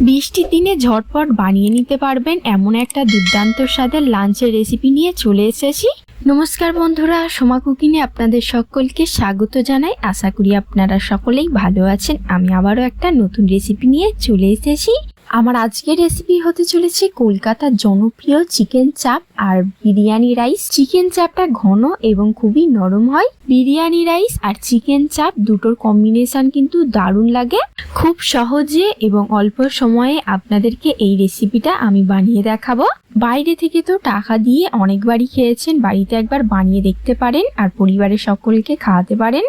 বৃষ্টির দিনে ঝটপট বানিয়ে নিতে পারবেন এমন একটা দুর্দান্ত স্বাদের লাঞ্চের রেসিপি নিয়ে চলে এসেছি। নমস্কার বন্ধুরা, সোমা কুকিনে আপনাদের সকলকে স্বাগত জানাই। আশা করি আপনারা সকলেই ভালো আছেন। আমি আবারও একটা নতুন রেসিপি নিয়ে চলে এসেছি। আমার আজকের রেসিপি হতে চলেছে কলকাতার জনপ্রিয় চিকেন চাপ আর বিরিয়ানি রাইস চিকেন চাপটা ঘন এবং খুবই নরম হয়। বিরিয়ানি রাইস আর চিকেন চাপ দুটোর কম্বিনেশন কিন্তু দারুণ লাগে। খুব সহজে এবং অল্প সময়ে আপনাদেরকে এই রেসিপিটা আমি বানিয়ে দেখাবো। বাইরে থেকে তো টাকা দিয়ে অনেকবারই খেয়েছেন, বাড়িতে একবার বানিয়ে দেখতে পারেন আর পরিবারের সকলকে খাওয়াতে পারেন।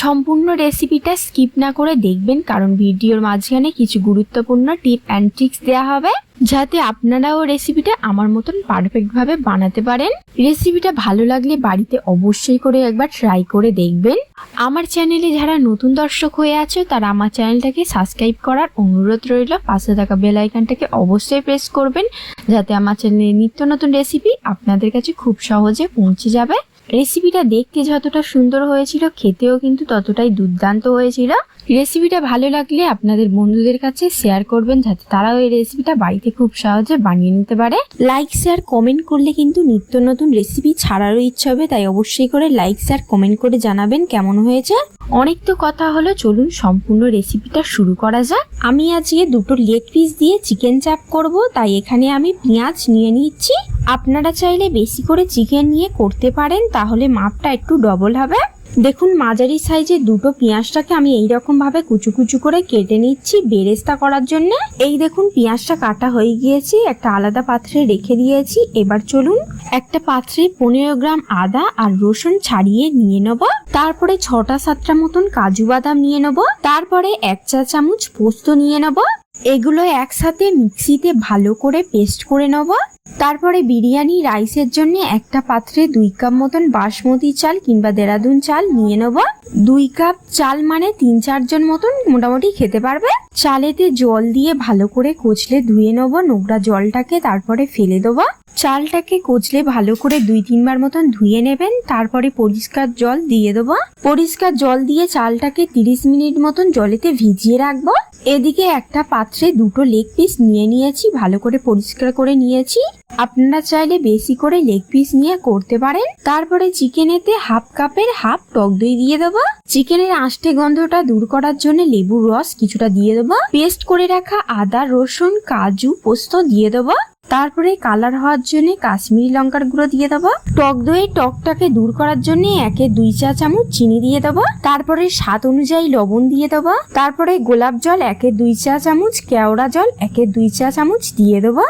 সম্পূর্ণ রেসিপিটা স্কিপ না করে দেখবেন, কারণ ভিডিওর মাঝখানে কিছু গুরুত্বপূর্ণ টিপ অ্যান্ড ট্রিক্স দেওয়া হবে। যাতে আপনারাও রেসিপিটা আমার মতন পারফেক্ট ভাবে বানাতে পারেন। রেসিপিটা ভালো লাগলে বাড়িতে অবশ্যই করে একবার ট্রাই করে দেখবেন। আমার চ্যানেলে যারা নতুন দর্শক হয়ে আছে, তারা আমার চ্যানেলটাকে সাবস্ক্রাইব করার অনুরোধ রইল। পাশে থাকা বেল আইকনটাকে অবশ্যই প্রেস করবেন, যাতে আমার চ্যানেলে নিত্য নতুন রেসিপি আপনাদের কাছে খুব সহজে পৌঁছে যাবে। রেসিপিটা দেখতে যতটা সুন্দর হয়েছিল, খেতেও কিন্তু ততটাই দুর্দান্ত হয়েছিল। রেসিপিটা ভালো লাগলে আপনাদের বন্ধুদের কাছে শেয়ার করবেন যাতে তারাও এই রেসিপিটা বাড়িতে খুব সহজে বানিয়ে নিতে পারে। লাইক শেয়ার কমেন্ট করলে কিন্তু নিত্য নতুন রেসিপি ছাড়ারও ইচ্ছা হবে তাই অবশ্যই করে লাইক শেয়ার কমেন্ট করে জানাবেন কেমন হয়েছে। অনেক তো কথা হলো চলুন সম্পূর্ণ রেসিপিটা শুরু করা যাক। আমি আজকে দুটো লেগ পিস দিয়ে চিকেন চাপ করব তাই এখানে আমি পেঁয়াজ নিয়ে নিচ্ছি। আপনারা চাইলে বেশি করে চিকেন নিয়ে করতে পারেন তাহলে মাপটা একটু ডবল হবে। দেখুন, মাঝারি সাইজের দুটো পেঁয়াজটাকে আমি এইরকম ভাবে কুচু কুচু করে কেটে নিচ্ছি বেরেস্তা করার জন্য। এই দেখুন, পেঁয়াজটা কাটা হয়ে গিয়েছে, একটা আলাদা পাত্রে রেখে দিয়েছি। এবার চলুন, একটা পাত্রে পনেরো গ্রাম আদা আর রসুন ছাড়িয়ে নিয়ে নেব। তারপরে ছটা সাতটা মতন কাজু বাদাম নিয়ে নেব। তারপরে এক চা চামচ পোস্ত নিয়ে নেব। এগুলো একসাথে মিক্সিতে ভালো করে পেস্ট করে নেব। তারপরে বিরিয়ানি রাইসের জন্য একটা পাত্রে দুই কাপ মতন বাসমতি চাল কিংবা দেরাদুন চাল নিয়ে নেব। দুই কাপ চাল মানে তিন চারজন মতন মোটামুটি খেতে পারবে। চালেতে জল দিয়ে ভালো করে কচলে ধুয়ে নেব। নোংরা জলটাকে তারপরে ফেলে দেবো। চালটাকে কচলে ভালো করে দুই তিনবার মতন ধুয়ে নেবেন, তারপরে পরিষ্কার জল দিয়ে দেবো। পরিষ্কার জল দিয়ে চালটাকে তিরিশ মিনিট মতন জলেতে ভিজিয়ে রাখব। এদিকে একটা পাত্রে দুটো লেগ পিস নিয়ে নিয়েছি, ভালো করে পরিষ্কার করে নিয়েছি। আপনারা চাইলে বেশি করে লেগ পিস নিয়ে করতে পারেন। তারপরে চিকেনেতে হাফ কাপের হাফ টক দই দিয়ে দেবো। চিকেনের আষ্টে গন্ধটা দূর করার জন্য লেবুর রস কিছুটা দিয়ে দেবো। পেস্ট করে রাখা আদা, রসুন, কাজু, পোস্ত দিয়ে দেবো। তারপরে কালার হওয়ার জন্য কাশ্মীরি লঙ্কার গুঁড়ো দিয়ে দেবো। টক দই টকটাকে দূর করার জন্য একে দুই চা চামচ চিনি দিয়ে দেবো। তারপরে স্বাদ অনুযায়ী লবণ দিয়ে দেবো। তারপরে গোলাপ জল একে দুই চা চামচ, কেওড়া জল একে দুই চা চামচ দিয়ে দেবো।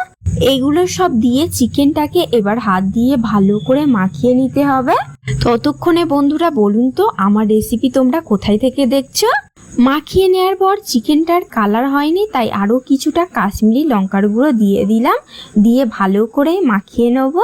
এগুলো সব দিয়ে চিকেনটাকে এবার হাত দিয়ে ভালো করে মাখিয়ে নিতে হবে। ততক্ষণে বন্ধুরা বলুন তো, আমার রেসিপি তোমরা কোথায় থেকে দেখছ? মাখিয়ে নেওয়ার পর চিকেনটার কালার হয়নি, তাই আরও কিছুটা কাশ্মীরি লঙ্কার গুঁড়ো দিয়ে দিলাম। দিয়ে ভালো করে মাখিয়ে নেব।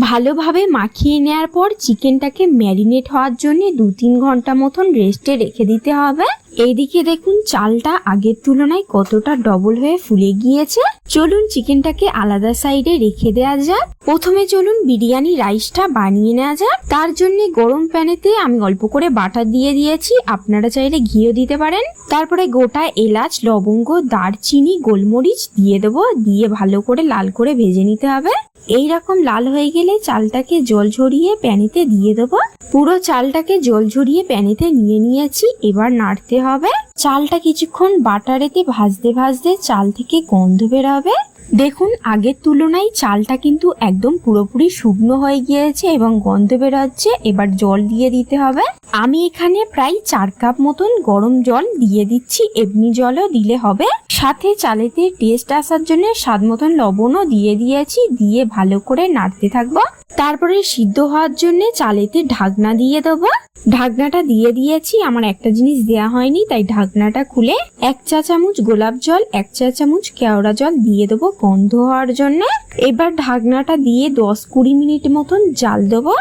ভালোভাবে মাখিয়ে নেওয়ার পর চিকেনটাকে ম্যারিনেট হওয়ার জন্য দু তিন ঘণ্টা মতন রেস্টে রেখে দিতে হবে। এইদিকে দেখুন, চালটা আগের তুলনায় কতটা ডবল হয়ে ফুলে গিয়েছে। চলুন, চিকেনটাকে আলাদা সাইডে রেখে দেওয়া যাক। প্রথমে চলুন বিরিয়ানি রাইসটা বানিয়ে নেওয়া যাক। তার জন্য গরম প্যানেতে আমি অল্প করে বাটার দিয়ে দিয়েছি। আপনারা চাইলে ঘিও দিতে পারেন। তারপরে গোটা এলাচ, লবঙ্গ, দারচিনি, গোলমরিচ দিয়ে দেবো। দিয়ে ভালো করে লাল করে ভেজে নিতে হবে। এই রকম লাল হয়ে গেলে চালটাকে জল ঝরিয়ে প্যানেতে দিয়ে দেবো। পুরো চালটাকে জল ঝরিয়ে প্যানেতে নিয়ে নিয়েছি। এবার নাড়তে হবে। চালটা কিছুক্ষণ বাটারেতে ভাজতে ভাজতে চাল থেকে গন্ধ বেরোবে দেখুন, আগের তুলনায় চালটা কিন্তু একদম পুরোপুরি শুকনো হয়ে গিয়েছে এবং গন্ধ বেরোচ্ছে। এবার জল দিয়ে দিতে হবে। আমি এখানে প্রায় চার কাপ মতন গরম জল দিয়ে দিচ্ছি। এমনি জলও দিলে হবে। সাথে চালেতে টেস্ট আসার জন্য স্বাদ মতন লবণও দিয়ে দিয়েছি। দিয়ে ভালো করে নাড়তে থাকব। তারপরে সিদ্ধ হওয়ার জন্য চালেতে ঢাকনা দিয়ে দেবো। ঢাকনাটা দিয়ে দিয়েছি। আমার একটা জিনিস দেয়া হয়নি, তাই ঢাকনাটা খুলে এক চা চামচ গোলাপ জল, এক চা চামচ কেওড়া জল দিয়ে দেবো গন্ধ হওয়ার জন্য এবার ঢাকনাটা দিয়ে দশ কুড়ি মিনিট মতন জাল দেবো।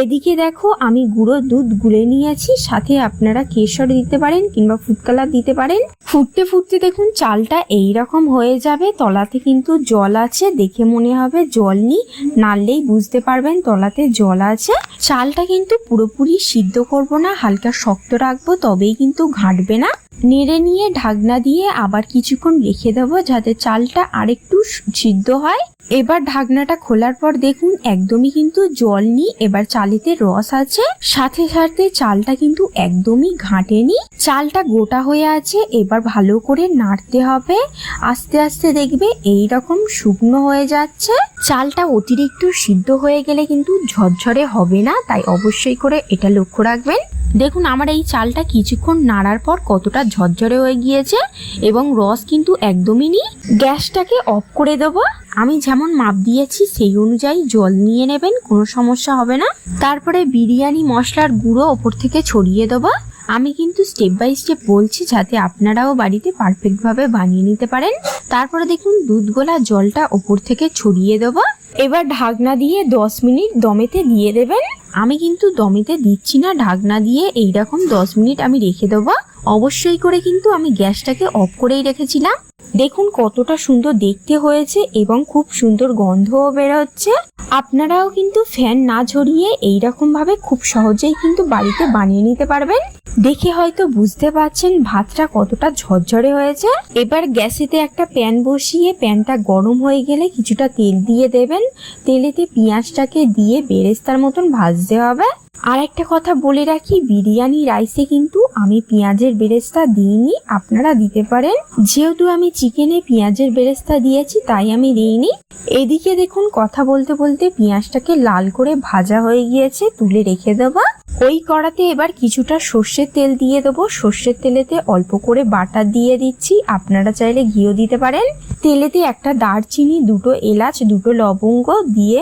এদিকে দেখো আমি গুঁড়ো দুধ গুলে নিয়েছি, সাথে আপনারা কেশর দিতে পারেন কিংবা ফুড কালার দিতে পারেন। ফুটতে ফুটতে দেখুন চালটা এই রকম হয়ে যাবে, তলাতে কিন্তু জল আছে, দেখে মনে হবে জল নেই, নাড়লেই বুঝতে পারবেন তলাতে জল আছে। চালটা কিন্তু পুরোপুরি সিদ্ধ করব না, হালকা শক্ত রাখব, তবেই কিন্তু ঘাঁটবে না। নেড়ে নিয়ে ঢাকনা দিয়ে আবার কিছুক্ষণ রেখে দেবো যাতে চালটা আরেকটু সিদ্ধ হয়। এবার ঢাকনাটা খোলার পর দেখুন, একদমই কিন্তু জল নি এবার চালেতে রস আছে। সাথে সাথে চালটা কিন্তু একদমই ঘাটেনি চালটা গোটা হয়ে আছে। এবার ভালো করে নাড়তে হবে। আস্তে আস্তে দেখবে এই রকম শুকনো হয়ে যাচ্ছে। চালটা অতিরিক্ত সিদ্ধ হয়ে গেলে কিন্তু ঝরঝরে হবে না। তাই অবশ্যই করে এটা লক্ষ্য রাখবেন। দেখুন, আমার এই চালটা কিছুক্ষণ নাড়ার পর কতটা ঝরঝরে হয়ে গিয়েছে এবং রস কিন্তু একদমই নেই। গ্যাসটাকে অফ করে দেবো। আমি যেমন মাপ দিয়েছি, সেই অনুযায়ী জল নিয়ে নেবেন, কোনো সমস্যা হবে না। তারপরে বিরিয়ানি মশলার গুঁড়ো ওপর থেকে ছড়িয়ে দেবো। আমি কিন্তু স্টেপ বাই স্টেপ বলছি যাতে আপনারাও বাড়িতে পারফেক্টভাবে বানিয়ে নিতে পারেন। তারপরে দেখুন, দুধ গোলা জলটা ওপর থেকে ছড়িয়ে দেবো। এবার ঢাকনা দিয়ে দশ মিনিট দমেতে দিয়ে দেবেন। আমি কিন্তু দমেতে দিচ্ছি না, ঢাকনা দিয়ে এইরকম দশ মিনিট আমি রেখে দেবো। অবশ্যই করে কিন্তু আমি গ্যাসটাকে অফ করেই রেখেছিলাম। দেখুন কতটা সুন্দর দেখতে হয়েছে এবং খুব সুন্দর গন্ধও বেরোচ্ছে আপনারাও কিন্তু ফ্যান না ঝরিয়ে এইরকম ভাবে খুব সহজেই কিন্তু বাড়িতে বানিয়ে নিতে পারবেন। দেখে হয়তো বুঝতে পারছেন ভাতটা কতটা ঝরঝরে হয়েছে। এবার গ্যাসেতে একটা প্যান বসিয়ে প্যানটা গরম হয়ে গেলে কিছুটা তেল দিয়ে দেবেন। তেলেতে পেঁয়াজটাকে দিয়ে বেরেস্তার মতন ভাজতে হবে। আর একটা কথা বলে রাখি, বিরিয়ানি, রাইসে কিন্তু আমি পেঁয়াজের বেরেস্তা দিইনি, আপনারা দিতে পারেন। যেহেতু আমি চিকেনে পেঁয়াজের বেরেস্তা দিয়েছি, তাই আমি দিইনি। এদিকে দেখুন, কথা বলতে বলতে পেঁয়াজটাকে লাল করে ভাজা হয়ে গিয়েছে, তুলে রেখে দেবো। ওই কড়াতে এবার কিছুটা সর্ষের তেল দিয়ে দেবো। সর্ষের তেলেতে অল্প করে বাটার দিয়ে দিচ্ছি। আপনারা চাইলে ঘিও দিতে পারেন। তেলেতে একটা দারচিনি, দুটো এলাচ, দুটো লবঙ্গ দিয়ে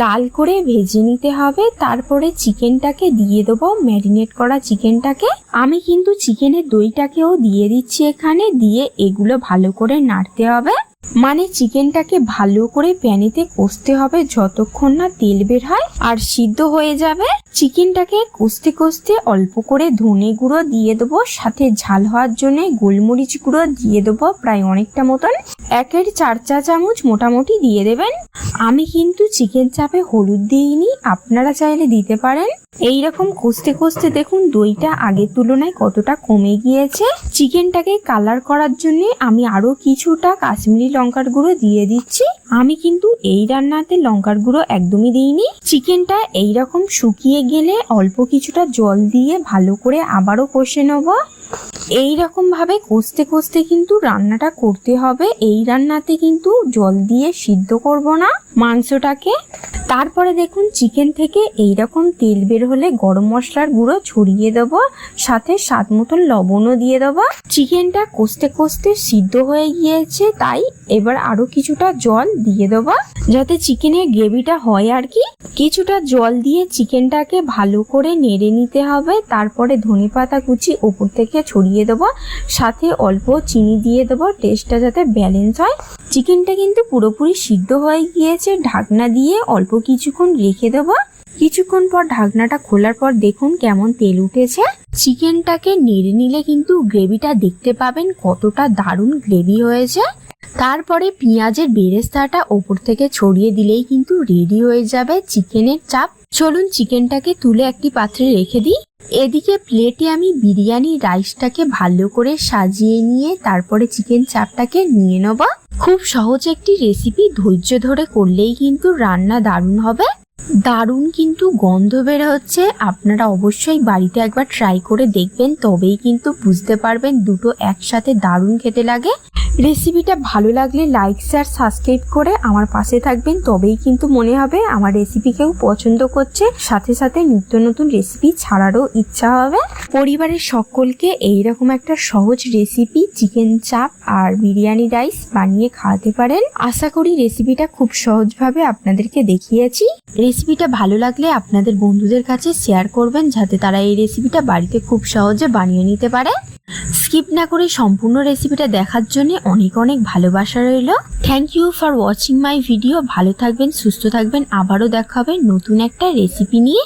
লাল করে ভেজে নিতে হবে। তারপরে চিকেনটাকে দিয়ে দেবো, ম্যারিনেট করা চিকেনটাকে। আমি কিন্তু চিকেনের দইটাকেও দিয়ে দিচ্ছি এখানে। দিয়ে এগুলো ভালো করে নাড়তে হবে। মানে চিকেনটাকে ভালো করে প্যানিতে কষতে হবে যতক্ষণ না তেল বের হয় আর সিদ্ধ হয়ে যাবে। চিকেনটাকে কষতে কষতে অল্প করে ধনে গুঁড়ো দিয়ে দেবো, সাথে ঝাল হওয়ার জন্য গোলমরিচ গুঁড়ো দিয়ে দেবো প্রায় অনেকটা মতন। একের চার চা চামচ মোটামুটি দিয়ে দেবেন। আমি কিন্তু চিকেন চাপে হলুদ দিইনি, আপনারা চাইলে দিতে পারেন। এই রকম কষতে কষতে দেখুন দইটা আগের তুলনায় কতটা কমে গিয়েছে। চিকেনটাকে কালার করার জন্য আমি আরও কিছুটা কাশ্মীরি লঙ্কার গুঁড়ো দিয়ে দিচ্ছি। আমি কিন্তু এই রান্নাতে লঙ্কার গুঁড়ো একদমই দিইনি। চিকেনটা এই রকম শুকিয়ে গেলে অল্প কিছুটা জল দিয়ে ভালো করে আবারও কষে নেব। এই রকম ভাবে কষতে কষতে কিন্তু রান্নাটা করতে হবে। এই রান্নাতে কিন্তু জল দিয়ে সিদ্ধ করব না মাংসটাকে। তারপরে দেখুন, চিকেন থেকে এই রকম তেল বের হলে গরম মশলার গুঁড়ো ছড়িয়ে দেবো। সাথে স্বাদ মতন লবণও দিয়ে দেবো। চিকেনটা কষতে কষতে সিদ্ধ হয়ে গিয়েছে, তাই এবার আরও কিছুটা জল দিয়ে দেবো। যাতে চিকেনের গ্রেভিটা হয় আর কি। কিছুটা জল দিয়ে চিকেনটাকে ভালো করে নেড়ে নিতে হবে। তারপরে ধনে পাতা কুচি ওপর থেকে ছড়িয়ে দেবো, সাথে অল্প চিনি দিয়ে দেবো টেস্টটা যাতে ব্যালেন্স হয়। চিকেনটা কিন্তু পুরোপুরি সিদ্ধ হয়ে গিয়েছে, ঢাকনা দিয়ে অল্প কিছুক্ষণ রেখে দেবো। কিছুক্ষণ পর ঢাকনাটা খোলার পর দেখুন কেমন তেল উঠেছে। চিকেনটাকে নেড়ে নিলে কিন্তু গ্রেভিটা দেখতে পাবেন কতটা দারুণ গ্রেভি হয়েছে। তারপরে পেঁয়াজের বেরেস্তাটা ওপর থেকে ছড়িয়ে দিলেই কিন্তু রেডি হয়ে যাবে চিকেনের চাপ। চলুন চিকেনটাকে তুলে একটি পাত্রে রেখে দিই। এদিকে প্লেটে আমি বিরিয়ানি রাইসটাকে ভালো করে সাজিয়ে নিয়ে তারপরে চিকেন চাপটাকে নিয়ে নেব। খুব সহজ একটি রেসিপি, ধৈর্য ধরে করলেই কিন্তু রান্না দারুণ হবে। দারুণ কিন্তু গন্ধ বের হচ্ছে আপনারা অবশ্যই বাড়িতে একবার ট্রাই করে দেখবেন, তবেই কিন্তু বুঝতে পারবেন দুটো একসাথে দারুণ খেতে লাগে। রেসিপিটা ভালো লাগলে লাইক শেয়ার সাবস্ক্রাইব করে আমার পাশে থাকবেন। তবেই কিন্তু মনে হবে আমার রেসিপি কেউ পছন্দ করছে। সাথে সাথে নিত্য নতুন রেসিপি ছাড়ারও ইচ্ছা হবে। পরিবারের সকলকে এইরকম একটা সহজ রেসিপি চিকেন চাপ আর বিরিয়ানি রাইস বানিয়ে খাওয়াতে পারেন। আশা করি রেসিপিটা খুব সহজভাবে আপনাদেরকে দেখিয়েছি। রেসিপিটা ভালো লাগলে আপনাদের বন্ধুদের কাছে শেয়ার করবেন, যাতে তারা এই রেসিপিটা বাড়িতে খুব সহজে বানিয়ে নিতে পারে। স্কিপ না করে সম্পূর্ণ রেসিপিটা দেখার জন্য অনেক অনেক ভালোবাসা রইল। Thank you for watching my video ভালো থাকবেন, সুস্থ থাকবেন। আবারও দেখা হবে নতুন একটা রেসিপি নিয়ে।